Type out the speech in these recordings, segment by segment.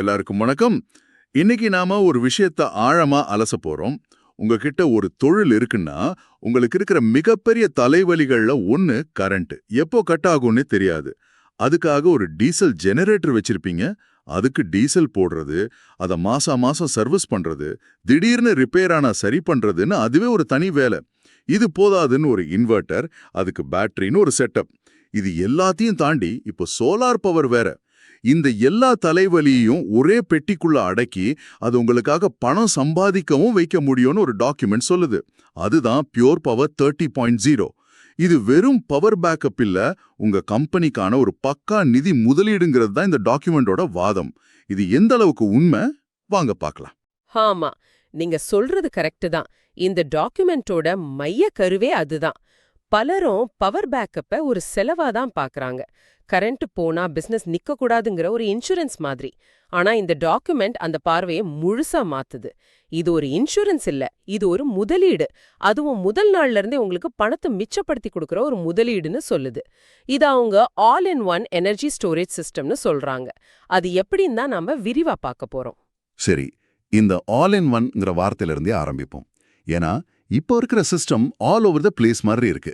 எல்லாருக்கும் வணக்கம். இன்னைக்கு நாம ஒரு விஷயத்த ஆழமா அலச போறோம். உங்ககிட்ட ஒரு தொழில் இருக்குன்னா உங்களுக்கு இருக்கிற மிகப்பெரிய தலைவலிகள்ல ஒன்னு கரண்ட் எப்போ கட் ஆகும்னு தெரியாது. அதுக்காக ஒரு டீசல் ஜெனரேட்டர் வச்சிருப்பீங்க. அதுக்கு டீசல் போடுறது அதை மாசா மாசம் சர்வீஸ் பண்றது திடீர்னு ரிப்பேர் ஆனா சரி பண்றதுன்னு அதுவே ஒரு தனி வேலை. இது போதாதுன்னு ஒரு இன்வெர்ட்டர் அதுக்கு பேட்டரின்னு ஒரு செட்டப் இது எல்லாத்தையும் தாண்டி இப்போ சோலார் பவர் வேற. இந்த எல்லா தலைவலியையும் ஒரே பெட்டிக்குள்ள அடக்கி அது உங்களுக்காக பணம் சம்பாதிக்கவும் வைக்க முடியும்னு ஒரு டாக்குமெண்ட் சொல்லுது. அதுதான் pure power thirty point zero இது வெறும் பவர் பேக்கப் இல்ல உங்க கம்பெனிக்கான ஒரு பக்கா நிதி முதலீடுங்கிறது தான் இந்த டாக்குமெண்டோட வாதம். இது எந்த அளவுக்கு உண்மை? வாங்க பார்க்கலாம். ஆமா நீங்க சொல்றது கரெக்ட் தான். இந்த டாக்குமெண்டோட மைய கருவே அதுதான். பலரும் பவர் பேக்கப்ப ஒரு செலவா தான் பாக்குறாங்க. கரண்ட் போனா பிசினஸ் நிக்க கூடாதுங்கிற ஒரு இன்சூரன்ஸ் மாதிரி. ஆனா இந்த டாக்குமெண்ட் அந்த பார்வையை முழுசா மாத்துது. இது ஒரு இன்சூரன்ஸ் இல்ல இது ஒரு முதலீடு. அதுவும் முதல் நாள்ல இருந்தே உங்களுக்கு பணத்தை மிச்சப்படுத்தி கொடுக்கற ஒரு முதலீடுன்னு சொல்லுது. இது அவங்க all in one energy storage சிஸ்டம்னு சொல்றாங்க. அது எப்படின்னு தான் நாம விரிவா பார்க்க போறோம். சரி இந்த ஆல் இன் ஒன்ங்கிற வார்த்தையிலிருந்தே ஆரம்பிப்போம். ஏன்னா இப்போ இருக்கிற system all over the place மாதிரி இருக்கு.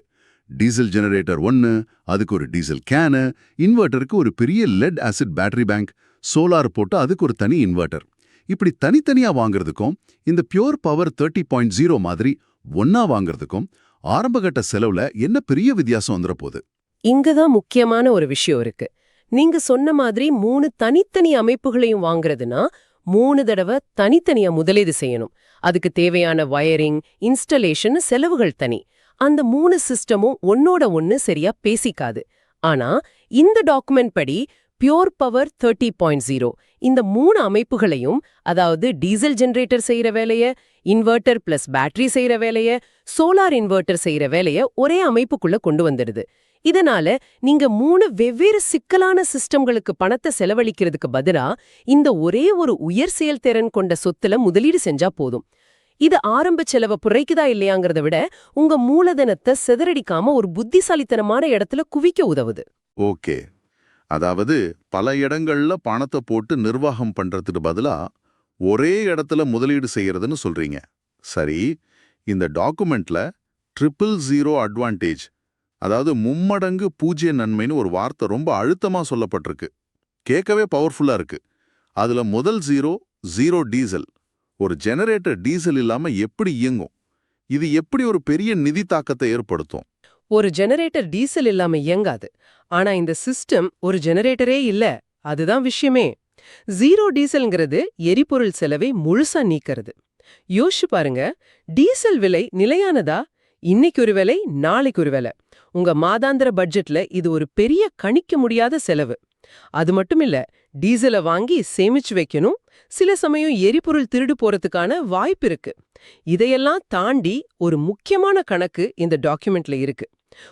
டீசல் ஜெனரேட்டர் ஒன்னு அதுக்கு ஒரு டீசல் கேனு இன்வெர்ட்டருக்கு ஒரு பெரிய lead acid battery bank solar போட்டு அதுக்கு ஒரு தனி இன்வெர்ட்டர். இப்படி தனித்தனியா வாங்குறதுக்கும் இந்த pure power thirty point zero மாதிரி ஒன்னா வாங்குறதுக்கும் ஆரம்பகட்ட செலவுல என்ன பெரிய வித்தியாசம் வந்துட போகுது இங்கதான் முக்கியமான ஒரு விஷயம் இருக்கு. நீங்க சொன்ன மாதிரி மூணு தனித்தனி அமைப்புகளையும் வாங்குறதுனா மூணு தடவை தனித்தனியா முதலீடு செய்யணும். அதுக்கு தேவையான வயரிங் இன்ஸ்டலேஷன் செலவுகள் தனி. அந்த மூணு சிஸ்டமும் ஒன்னோட ஒன்னு சரியா பேசிக்காது. ஆனா இந்த டாக்குமெண்ட் படி pure power thirty point zero இந்த மூணு அமைப்புகளையும் அதாவது டீசல் ஜெனரேட்டர் செய்யற வேலைய இன்வெர்ட்டர் பிளஸ் பேட்டரி செய்யற வேலைய சோலார் இன்வெர்ட்டர் செய்யற வேலைய ஒரே அமைப்புக்குள்ள கொண்டு வந்துடுது. இதனால நீங்க மூணு வெவ்வேறு சிக்கலான சிஸ்டம்களுக்கு பணத்தை செலவழிக்கிறதுக்கு பதிலா இந்த ஒரே ஒரு உயர் செயல்திறன் கொண்ட சொத்துல முதலீடு செஞ்சா போதும். இது ஆரம்ப செலவை குறைக்குதா இல்லையாங்கிறத விட உங்க மூலதனத்தை சிதறடிக்காம ஒரு புத்திசாலித்தனமான இடத்துல குவிக்க உதவுது. ஓகே. அதாவது பல இடங்கள்ல பணத்தை போட்டு நிர்வாகம் பண்றதுக்கு பதிலா ஒரே இடத்துல முதலீடு செய்யறதுன்னு சொல்றீங்க. சரி இந்த டாக்குமெண்ட்ல ட்ரிபிள் ஜீரோ அட்வான்டேஜ் அதாவது மும்மடங்கு பூஜ்ய நன்மைன்னு ஒரு வார்த்தை ரொம்ப அழுத்தமா சொல்லப்பட்டிருக்கு. கேட்கவே பவர்ஃபுல்லா இருக்கு. அதுல முதல் ஜீரோ ஜீரோ டீசல். ஒரு ஜெனரேட்டர் டீசல் இல்லாம எப்படி இயங்கும்? இது எப்படி ஒரு பெரிய நிதி தாக்கத்தை ஏற்படுத்தும்? ஒரு ஜெனரேட்டர் டீசல் இல்லாம இயங்காது. ஆனா இந்த சிஸ்டம் ஒரு ஜெனரேட்டரே இல்ல. அதுதான் விஷயமே. ஜீரோ டீசல்ங்கிறது எரிபொருள் செலவை முழுசா நீக்கிறது. யோசிச்சு பாருங்க. டீசல் விலை நிலையானதா? இன்னைக்கு ஒரு விலை நாளைக்கு ஒரு விலை உங்க மாதாந்திர பட்ஜெட்ல இது ஒரு பெரிய கணிக்க முடியாத செலவு. அது மட்டும் இல்ல டீசலை வாங்கி சேமிச்சு வைக்கணும். சில சமயம் எரிபொருள் திருடு போறதுக்கான வாய்ப்பு இருக்கு. இதையெல்லாம் தாண்டி ஒரு முக்கியமான கணக்கு இந்த டாக்குமெண்ட்ல இருக்கு.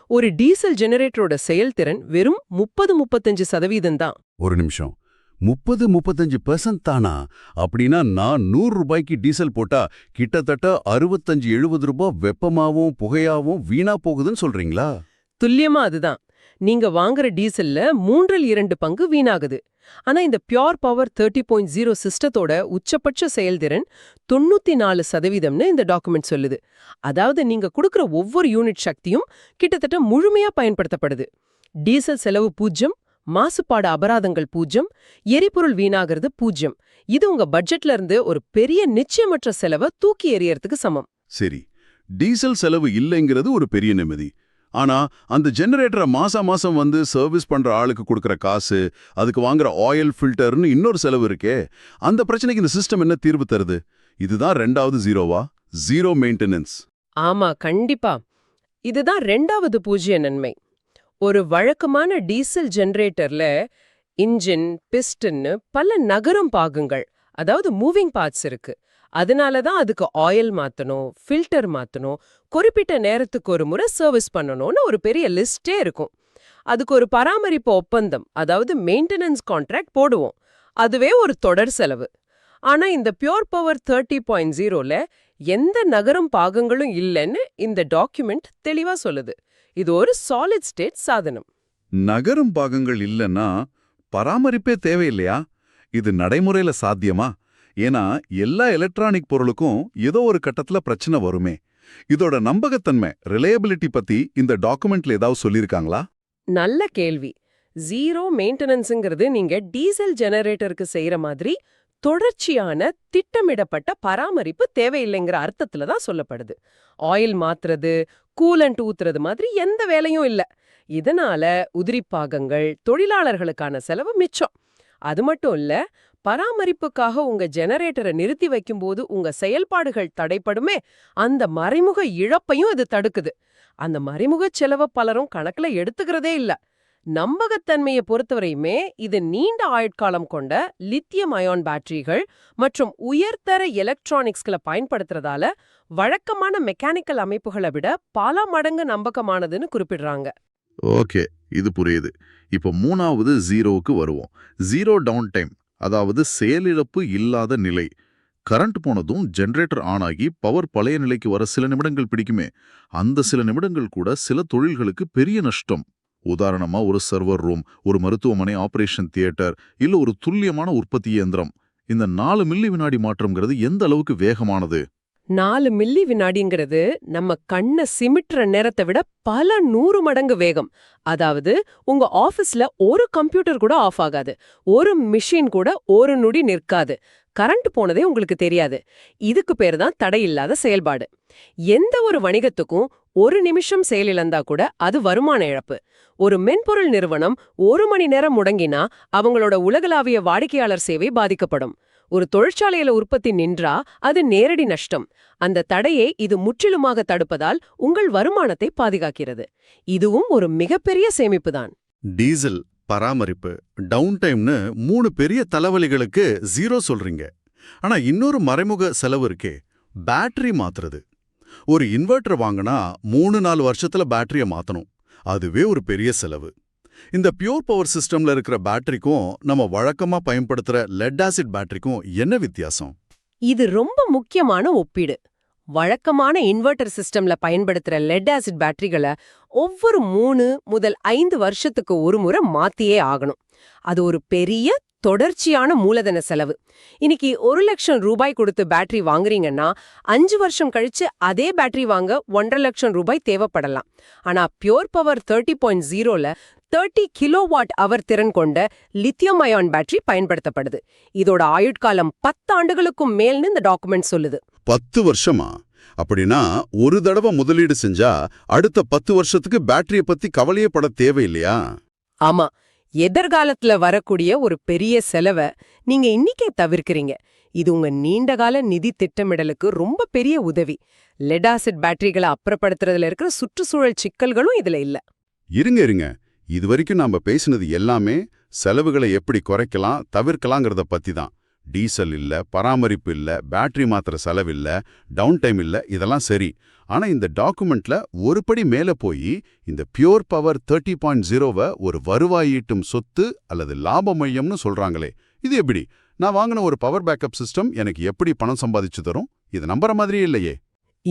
ஒரு டீசல் ஜெனரேட்டரோட செயல்திறன் வெறும் முப்பது முப்பத்தஞ்சு சதவீதம் தான். ஒரு நிமிஷம். முப்பது முப்பத்தஞ்சு பெர்சன்ட் தானா? அப்படின்னா நான் நூறு ரூபாய்க்கு டீசல் போட்டா கிட்டத்தட்ட அறுபத்தஞ்சு எழுபது ரூபாய் வெப்பமாவும் புகையாவும் வீணா போகுதுன்னு சொல்றீங்களா? துல்லியமா அதுதான். நீங்க வாங்குற டீசல்ல மூன்றில் இரண்டு பங்கு வீணாகுது. ஆனா இந்த pure power thirty point zero சிஸ்டத்தோட உச்சபட்ச செயல்திறன் தொண்ணூத்தி நாலு சதவீதம்னு இந்த டாக்குமெண்ட் சொல்லுது. அதாவது நீங்க கொடுக்குற ஒவ்வொரு யூனிட் சக்தியும் கிட்டத்தட்ட முழுமையா பயன்படுத்தப்படுது. டீசல் செலவு பூஜ்யம் மாசுபாடு அபராதங்கள் பூஜ்யம் எரிபொருள் வீணாகிறது பூஜ்யம். இது உங்க பட்ஜெட்ல இருந்து ஒரு பெரிய நிச்சயமற்ற செலவை தூக்கி எறியறதுக்கு சமம். சரி. டீசல் செலவு இல்லைங்கிறது ஒரு பெரிய நிம்மதி. ஆனா அந்த ஜெனரேட்டரை மாசா மாசம் வந்து சர்வீஸ் பண்ற ஆளுக்கு கொடுக்குற காசு அதுக்கு வாங்குற ஆயில் ஃபில்டர்னு இன்னொரு செலவு இருக்கே. அந்த பிரச்சனைக்கு இந்த சிஸ்டம் என்ன தீர்வு தருது? இதுதான் ரெண்டாவது ஜீரோவா ஜீரோ மெயின்டெனன்ஸ் ஆமா கண்டிப்பா. இதுதான் ரெண்டாவது பூஜ்ய நன்மை. ஒரு வழக்கமான டீசல் ஜெனரேட்டர்ல இன்ஜின் பிஸ்டன்னு பல நகரும் பாகங்கள். அதாவது மூவிங் பார்ட்ஸ் இருக்கு. அதனால தான் அதுக்கு ஆயில் மாற்றணும் ஃபில்டர் மாற்றணும் குறிப்பிட்ட நேரத்துக்கு ஒரு முறை சர்வீஸ் பண்ணணும்னு ஒரு பெரிய லிஸ்டே இருக்கும். அதுக்கு ஒரு பராமரிப்பு ஒப்பந்தம் அதாவது மெயின்டெனன்ஸ் கான்ட்ராக்ட் போடுவோம். அதுவே ஒரு தொடர் செலவு. ஆனா இந்த பியோர் பவர் தேர்ட்டி பாயிண்ட் ஜீரோல எந்த நகரும் பாகங்களும் இல்லைன்னு இந்த டாக்குமெண்ட் தெளிவா சொல்லுது. இது ஒரு சாலிட் ஸ்டேட் சாதனம். நகரும் பாகங்கள் இல்லைன்னா பராமரிப்பே தேவையில்லையா? இது நடைமுறையில சாத்தியமா? ஏன்னா எல்லா எலக்ட்ரானிக் பொருளுக்கும் ஏதோ ஒரு கட்டத்துல பிரச்சனை வருமே. இதோட நம்பகத்தன்மை ரிலையபிலிட்டி பத்தி இந்த டாக்குமெண்ட்ல ஏதாவது சொல்லியிருக்காங்களா நல்ல கேள்வி. ஜீரோ மெயின்டெனன்ஸுங்கிறது நீங்க டீசல் ஜெனரேட்டருக்கு செய்யற மாதிரி தொடர்ச்சியான திட்டமிடப்பட்ட பராமரிப்பு தேவையில்லைங்கிற அர்த்தத்துல தான் சொல்லப்படுது. ஆயில் மாத்துறது கூலண்ட் ஊத்துறது மாதிரி எந்த வேலையும் இல்ல. இதனால உதிரிப்பாகங்கள் தொழிலாளர்களுக்கான செலவு மிச்சம். அது மட்டும் இல்ல பராமரிப்புக்காக உங்க ஜெனரேட்டரை நிறுத்தி வைக்கும்போது உங்க செயல்பாடுகள் தடைப்படுமே அந்த மறைமுக இழப்பையும் இது தடுக்குது. அந்த மறைமுக செலவை பலரும் கணக்குல எடுத்துக்கிறதே இல்ல. நம்பகத்தன்மையை பொறுத்தவரையுமே இது நீண்ட ஆயுட்காலம் கொண்ட லித்தியம் அயான் பேட்டரிகள் மற்றும் உயர்தர எலக்ட்ரானிக்ஸ்களை பயன்படுத்துறதால வழக்கமான மெக்கானிக்கல் அமைப்புகளை விட பல மடங்கு நம்பகமானதுன்னு குறிப்பிடுறாங்க. ஓகே இது புரியுது. இப்போ மூணாவது ஜீரோவுக்கு வருவோம். ஜீரோ டவுன் டைம் அதாவது செயலிழப்பு இல்லாத நிலை. கரண்ட் போனதும் ஜென்ரேட்டர் ஆன் ஆகி பவர் பழைய நிலைக்கு வர சில நிமிடங்கள் பிடிக்குமே. அந்த சில நிமிடங்கள் கூட சில தொழில்களுக்கு பெரிய நஷ்டம். உதாரணமா ஒரு சர்வர் ரூம் ஒரு மருத்துவமனை ஆபரேஷன் தியேட்டர் இல்ல ஒரு துல்லியமான உற்பத்தி இயந்திரம். இந்த நாலு மில்லி வினாடி மாற்றம்ங்கிறது எந்த அளவுக்கு வேகமானது? நாலு மில்லி வினாடிங்கிறது நம்ம கண்ணை சிமிட்டுற நேரத்தை விட பல நூறு மடங்கு வேகம். அதாவது உங்க ஆஃபீஸ்ல ஒரு கம்ப்யூட்டர் கூட ஆஃப் ஆகாது. ஒரு மிஷின் கூட ஒரு நொடி நிற்காது. கரண்ட் போனதே உங்களுக்கு தெரியாது. இதுக்கு பேர் தான் தடையில்லாத செயல்பாடு. எந்த ஒரு வணிகத்துக்கும் ஒரு நிமிஷம் செயலிழந்தா கூட அது வருமான இழப்பு. ஒரு மென்பொருள் நிறுவனம் ஒரு மணி நேரம் முடங்கினா அவங்களோட உலகளாவிய வாடிக்கையாளர் சேவை பாதிக்கப்படும். ஒரு தொழிற்சாலையில உற்பத்தி நின்றா அது நேரடி நஷ்டம். அந்த தடையை இது முற்றிலுமாக தடுப்பதால் உங்கள் வருமானத்தை பாதுகாக்கிறது. இதுவும் ஒரு மிகப்பெரிய சேமிப்புதான் டீசல் பராமரிப்பு டவுன் டைம்னு மூணு பெரிய தலைவலிகளுக்கு ஜீரோ சொல்றீங்க. ஆனா இன்னொரு மறைமுக செலவு இருக்கே பேட்டரி மாத்துறது. ஒரு இன்வெர்ட்டர் வாங்கினா மூணு நாலு வருஷத்துல பேட்டரிய மாத்தணும். அதுவே ஒரு பெரிய செலவு. இந்த பியூர் பவர் சிஸ்டம்ல இருக்கிற பேட்டரிக்கும் நம்ம வழக்கமா பயன்படுத்துற லெட் ஆசிட் பேட்டரிக்கும் என்ன வித்தியாசம்? இது ரொம்ப முக்கியமான ஒப்பீடு. வழக்கமான இன்வெர்ட்டர் சிஸ்டம்ல பயன்படுத்துற லெட் ஆசிட் பேட்டரிகளை ஒவ்வொரு மூணு முதல் ஐந்து வருஷத்துக்கு ஒரு முறை மாத்தியே ஆகணும். அது ஒரு பெரிய தொடர்ச்சியான மூலதன செலவு. இன்னைக்கு ஒரு லட்சம் ரூபாய் கொடுத்து பேட்டரி வாங்குறீங்கன்னா அஞ்சு வருஷம் கழிச்சு அதே பேட்டரி வாங்க ஒன்றரை லட்சம் ரூபாய் தேவைப்படலாம். ஆனா பியோர் பவர் தேர்ட்டி பாயிண்ட் ஜீரோல தேர்ட்டி கிலோவாட் அவர் திறன் கொண்ட லித்தியம் அயான் பேட்டரி பயன்படுத்தப்படுது. இதோட ஆயுட்காலம் பத்து ஆண்டுகளுக்கும் மேல்னு இந்த டாக்குமெண்ட் சொல்லுது. பத்து வருஷமா? அப்படின்னா ஒரு தடவை முதலீடு செஞ்சா அடுத்த பத்து வருஷத்துக்கு பேட்டரிய பத்தி கவலையே பட தேவையில்லையா? ஆமா. எதிர்காலத்துல வரக்கூடிய ஒரு பெரிய செலவை நீங்க இன்னிக்கே தவிர்க்கிறீங்க. இது உங்க நீண்டகால நிதி திட்டமிடலுக்கு ரொம்ப பெரிய உதவி. லெடாசிட் பேட்டரிகளை அப்புறப்படுத்துறதுல இருக்கிற சுற்றுச்சூழல் சிக்கல்களும் இதுல இல்ல. இருங்க இருங்க. இதுவரைக்கும் நாம பேசினது எல்லாமே செலவுகளை எப்படி குறைக்கலாம் தவிர்க்கலாங்கிறத பத்தி தான் டீசல் இல்ல பராமரிப்பு இல்ல பேட்டரி மாத்திர செலவில்லை டவுன் டைம் இல்ல இதெல்லாம் சரி. ஆனா இந்த டாக்குமெண்ட்ல ஒரு படி மேல போய் இந்த பியோர் பவர் தேர்ட்டி பாயிண்ட் ஜீரோவை ஒரு வருவாயீட்டும் சொத்து அல்லது லாப மையம்னு சொல்றாங்களே இது எப்படி? நான் வாங்கின ஒரு பவர் பேக்கப் சிஸ்டம் எனக்கு எப்படி பணம் சம்பாதிச்சு தரும்? இது நம்புற மாதிரியே இல்லையே.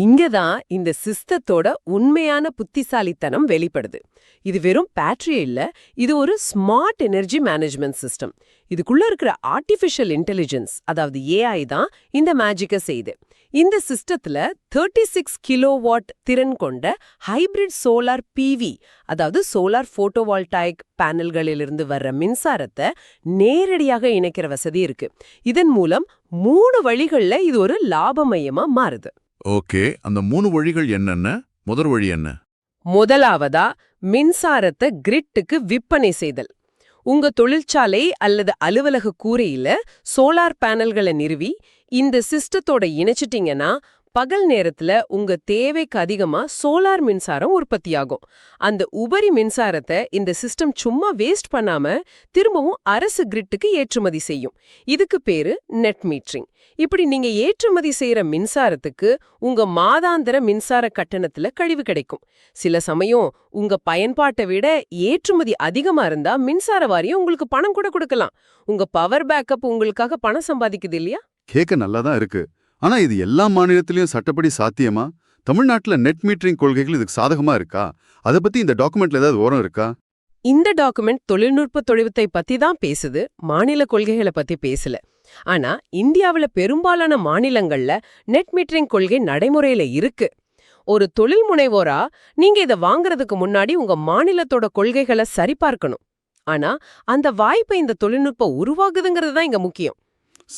இங்கதான் இந்த சிஸ்டத்தோட உண்மையான புத்திசாலித்தனம் வெளிப்படுது. இது வெறும் பேட்டரி இல்ல இது ஒரு ஸ்மார்ட் எனர்ஜி மேனேஜ்மெண்ட் சிஸ்டம் இதுக்குள்ள இருக்கிற ஆர்டிஃபிஷியல் இன்டெலிஜென்ஸ் அதாவது ஏஐ தான் இந்த மேஜிக்க செய்யுது. இந்த சிஸ்டத்துல தேர்ட்டி சிக்ஸ் கிலோவாட் திறன் கொண்ட ஹைபிரிட் சோலார் பிவி அதாவது சோலார் போட்டோவால்டாய்க் பேனல்களிலிருந்து வர்ற மின்சாரத்தை நேரடியாக இணைக்கிற வசதி இருக்கு. இதன் மூலம் மூணு வழிகள்ல இது ஒரு லாப மையமா மாறுது. ஓகே அந்த மூணு வழிகள் என்னென்ன? முதல் வழி என்ன? முதலாவதா மின்சாரத்தை கிரிட்டுக்கு விற்பனை செய்தல். உங்க தொழிற்சாலை அல்லது அலுவலக கூரையில சோலார் பேனல்களை நிறுவி இந்த சிஸ்டத்தோட இணைச்சிட்டீங்கன்னா பகல் நேரத்துல உங்க தேவைக்கு அதிகமா சோலார் மின்சாரம் உற்பத்தியாகும். அந்த உபரி மின்சாரத்தை இந்த சிஸ்டம் சும்மா வேஸ்ட் பண்ணாம திரும்பவும் அரசு கிரிட்டுக்கு ஏற்றுமதி செய்யும். இதுக்கு பேரு நெட் மீட்ரிங் இப்படி நீங்க ஏற்றுமதி செய்யற மின்சாரத்துக்கு உங்க மாதாந்திர மின்சார கட்டணத்துல கழிவு கிடைக்கும். சில சமயம் உங்க பயன்பாட்டை விட ஏற்றுமதி அதிகமா இருந்தா மின்சார வாரியம் உங்களுக்கு பணம் கூட கொடுக்கலாம். உங்க பவர் பேக்கப் உங்களுக்காக பணம் சம்பாதிக்குது இல்லையா? கேட்க நல்லா தான் இருக்கு. ஆனா இது எல்லா மாநிலத்திலயும் சட்டப்படி சாத்தியமா? தமிழ்நாட்டுல நெட் மீட்டரிங் கொள்கைகள் இதுக்கு சாதகமா இருக்கா? அதை பத்தி இந்த டாக்குமெண்ட்ல ஏதாவது ஓரம் இருக்கா? இந்த டாக்குமெண்ட் தொழில்நுட்ப தொழிவத்தை பத்தி தான் பேசுது மாநில கொள்கைகளை பத்தி பேசல. ஆனா இந்தியாவுல பெரும்பாலான மாநிலங்கள்ல நெட் மீட்டரிங் கொள்கை நடைமுறையில இருக்கு. ஒரு தொழில் முனைவோரா நீங்க இத வாங்குறதுக்கு முன்னாடி உங்க மாநிலத்தோட கொள்கைகளை சரிபார்க்கணும். ஆனா அந்த வாய்ப்பை இந்த தொழில்நுட்பம் உருவாகுதுங்கிறது தான் இங்க முக்கியம்.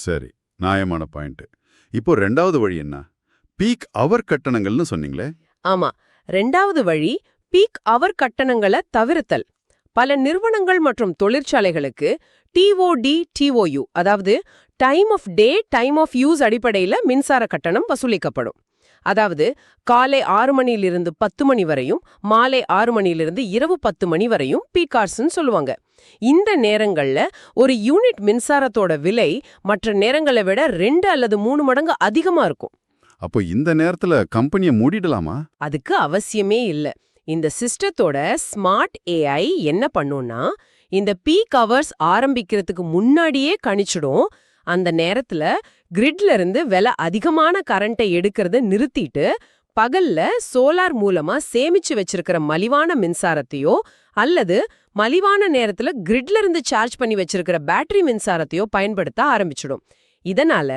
சரி நியாயமான பாயிண்ட் இப்போ ரெண்டாவது வழி என்ன? பீக் அவர் கட்டணங்கள்னு சொன்னீங்களே? ஆமா. ரெண்டாவது வழி பீக் அவர் கட்டணங்களை தவிர்த்தல். பல நிறுவனங்கள் மற்றும் தொழிற்சாலைகளுக்கு T O D T O U அதாவது time of day time of use அடிப்படையில மின்சார கட்டணம் வசூலிக்கப்படும். அதாவது காலை ஆறு மணியிலிருந்து பத்து மணி வரையும் மாலை ஆறு மணியிலிருந்து இரவு பத்து மணி வரையும் பீக் ஹார்ஸ்னு சொல்லுவாங்க. இந்த நேரங்கள்ல ஒரு யூனிட் மின்சாரத்தோட விலை மற்ற நேரங்களை விட ரெண்டு அல்லது மூணு மடங்கு அதிகமா இருக்கும். அப்போ இந்த நேரத்துல கம்பெனியை மூடிடலாமா? அதுக்கு அவசியமே இல்ல. இந்த சிஸ்டத்தோட ஸ்மார்ட் ஏஐ என்ன பண்ணும்னா இந்த பீக் ஹவர்ஸ் ஆரம்பிக்கிறதுக்கு முன்னாடியே கணிச்சிடும். அந்த நேரத்துல கிரிட்ல இருந்து விலை அதிகமான கரண்ட்டை எடுக்கிறத நிறுத்திட்டு பகல்ல சோலார் மூலமா சேமிச்சு வச்சிருக்கிற மலிவான மின்சாரத்தையோ அல்லது மலிவான நேரத்துல கிரிட்ல இருந்து சார்ஜ் பண்ணி வச்சிருக்கிற பேட்டரி மின்சாரத்தையோ பயன்படுத்த ஆரம்பிச்சிடும். இதனால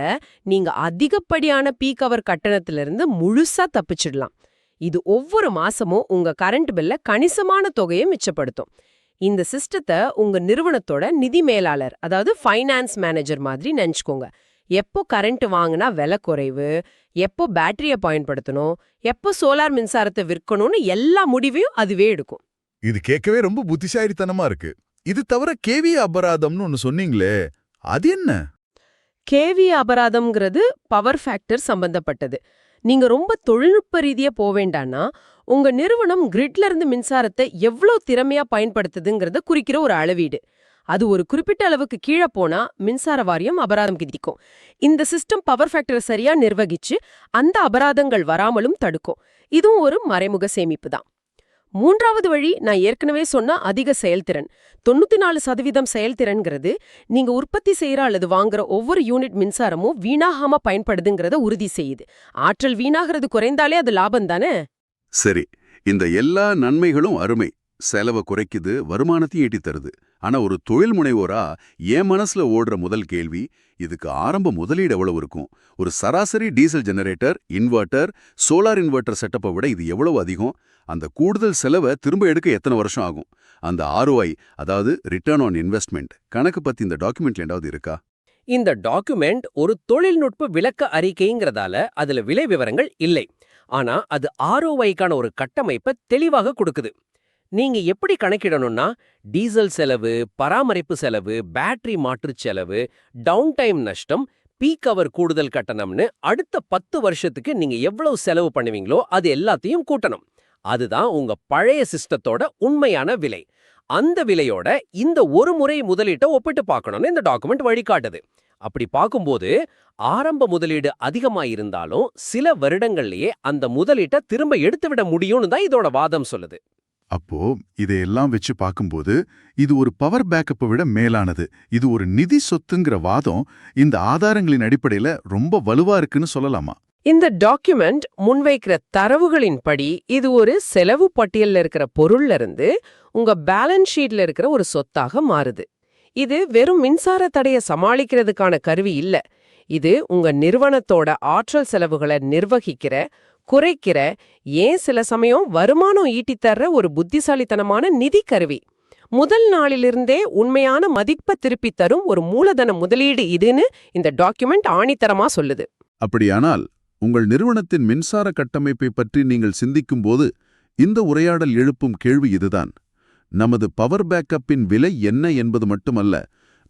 நீங்க அதிகப்படியான பீக் அவர் கட்டணத்திலிருந்து முழுசா தப்பிச்சிடலாம். இது ஒவ்வொரு மாசமும் உங்க கரண்ட் பில்ல கணிசமான தொகையை மிச்சப்படுத்தும். இந்த சிஸ்டத்தை உங்க நிறுவனத்தோட நிதி மேலாளர் அதாவது ஃபைனான்ஸ் மேனேஜர் மாதிரி நினைச்சுக்கோங்க. எப்போ கரண்ட் வாங்கினா விலை குறைவு எப்போ பேட்டரியை பயன்படுத்தணும் எப்போ சோலார் மின்சாரத்தை விற்கணும்னு எல்லா முடிவையும் அதுவே எடுக்கும். இது கேட்கவே ரொம்ப புத்திசாலித்தனமா இருக்கு. இது தவிர கேவி அபராதம்னு ஒன்னு சொன்னீங்களே அது என்ன? கேவி அபராதம்ங்கிறது பவர் ஃபேக்டர் சம்பந்தப்பட்டது. நீங்க ரொம்ப தொழில்நுட்ப ரீதியா போவேண்டான்னா உங்க நிறுவனம் கிரிட்ல இருந்து மின்சாரத்தை எவ்ளோ திறமையா பயன்படுத்துதுங்கிறத குறிக்கிற ஒரு அளவீடு. அது ஒரு குறிப்பிட்ட அளவுக்கு கீழே போனா மின்சார வாரியம் அபராதம் விதிக்கும். இந்த சிஸ்டம் பவர் ஃபேக்டரை சரியா நிர்வகிச்சு அந்த அபராதங்கள் வராமலும் தடுக்கும். இதுவும் ஒரு மறைமுக சேமிப்பு தான். மூன்றாவது வழி நான் ஏற்கனவே சொன்ன அதிக செயல்திறன். தொண்ணூத்தி நாலு சதவீதம் செயல்திறன்கிறது. நீங்க உற்பத்தி செய்யற அல்லது வாங்குற ஒவ்வொரு யூனிட் மின்சாரமும் வீணாகாம பயன்படுதுங்கிறத உறுதி செய்யுது. ஆற்றல் வீணாகிறது குறைந்தாலே அது லாபம் தானே? சரி இந்த எல்லா நன்மைகளும் அருமை. செலவை குறைக்குது வருமானத்தையும் ஈட்டி தருது. ஆனா ஒரு தொழில் முனைவோரா என் மனசுல ஓடுற முதல் கேள்வி இதுக்கு ஆரம்ப முதலீடு எவ்வளவு இருக்கும்? ஒரு சராசரி diesel generator inverter solar inverter செட்டப்பை விட இது எவ்வளவு அதிகம்? அந்த கூடுதல் செலவை திரும்ப எடுக்க எத்தனை வருஷம் ஆகும்? அந்த ஆர்ஓஐ அதாவது ரிட்டர்ன் ஆன் இன்வெஸ்ட்மெண்ட் கணக்கு பத்தி இந்த டாக்குமெண்ட்ல ஏதாவது இருக்கா? இந்த டாக்குமெண்ட் ஒரு தொழில்நுட்ப விளக்க அறிக்கைங்கிறதால அதுல விலை விவரங்கள் இல்லை. ஆனா அது ஆர்ஓஐக்கான ஒரு கட்டமைப்பை தெளிவாக கொடுக்குது. நீங்க எப்படி கணக்கிடணும்னா டீசல் செலவு பராமரிப்பு செலவு பேட்டரி மாற்றுச் செலவு டவுன் டைம் நஷ்டம் பீக் அவர் கூடுதல் கட்டணம்னு அடுத்த பத்து வருஷத்துக்கு நீங்க எவ்வளவு செலவு பண்ணுவீங்களோ அது எல்லாத்தையும் கூட்டணும். அதுதான் உங்க பழைய சிஸ்டத்தோட உண்மையான விலை. அந்த விலையோட இந்த ஒரு முறை முதலீட்டை ஒப்பிட்டு பார்க்கணும்னு இந்த டாக்குமெண்ட் வழிகாட்டுது. அப்படி பார்க்கும்போது ஆரம்ப முதலீடு அதிகமா இருந்தாலும் சில வருடங்கள்லயே அந்த முதலீட்டை திரும்ப எடுத்துவிட முடியும்னு தான் இதோட வாதம் சொல்லுது. அப்போ இதையெல்லாம் வச்சு பார்க்கும்போது இது ஒரு பவர் பேக்கப்பை விட மேலானது. இது ஒரு நிதி சொத்துங்கிற வாதம் இந்த ஆதாரங்களின் அடிப்படையில ரொம்ப வலுவா இருக்குன்னு சொல்லலாமா? இந்த டாக்குமெண்ட் முன்வைக்கிற தரவுகளின்படி இது ஒரு செலவு பட்டியல்ல இருக்கிற பொருள்ல இருந்து உங்க பேலன்ஸ் ஷீட்ல இருக்கிற ஒரு சொத்தாக மாறுது. இது வெறும் மின்சார தடைய சமாளிக்கிறதுக்கான கருவி இல்ல. இது உங்க நிறுவனத்தோட ஆற்றல் செலவுகளை நிர்வகிக்கிற குறைக்கிற ஏன் சில சமயம் வருமானம் ஈட்டித் தர்ற ஒரு புத்திசாலித்தனமான நிதி கருவி. முதல் நாளிலிருந்தே உண்மையான மதிப்பை திருப்பித் தரும் ஒரு மூலதன முதலீடு இதுன்னு இந்த டாக்குமெண்ட் ஆணித்தரமா சொல்லுது. அப்படியானால் உங்கள் நிறுவனத்தின் மின்சார கட்டமைப்பை பற்றி நீங்கள் சிந்திக்கும்போது இந்த உரையாடல் எழுப்பும் கேள்வி இதுதான். நமது பவர் பேக்கப்பின் விலை என்ன என்பது மட்டுமல்ல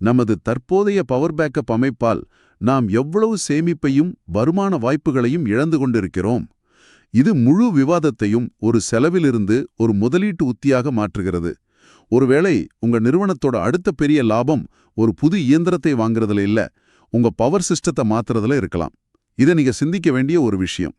நமது தற்போதைய பவர் பேக்கப் அமைப்பால் நாம் எவ்வளவு சேமிப்பையும் வருமான வாய்ப்புகளையும் இழந்து கொண்டிருக்கிறோம். இது முழு விவாதத்தையும் ஒரு செலவிலிருந்து ஒரு முதலீட்டு உத்தியாக மாற்றுகிறது. ஒருவேளை உங்க நிறுவனத்தோட அடுத்த பெரிய லாபம் ஒரு புது இயந்திரத்தை வாங்குறதுல இல்ல உங்க பவர் சிஸ்டத்தை மாத்துறதுல இருக்கலாம். இதை நீங்க சிந்திக்க வேண்டிய ஒரு விஷயம்.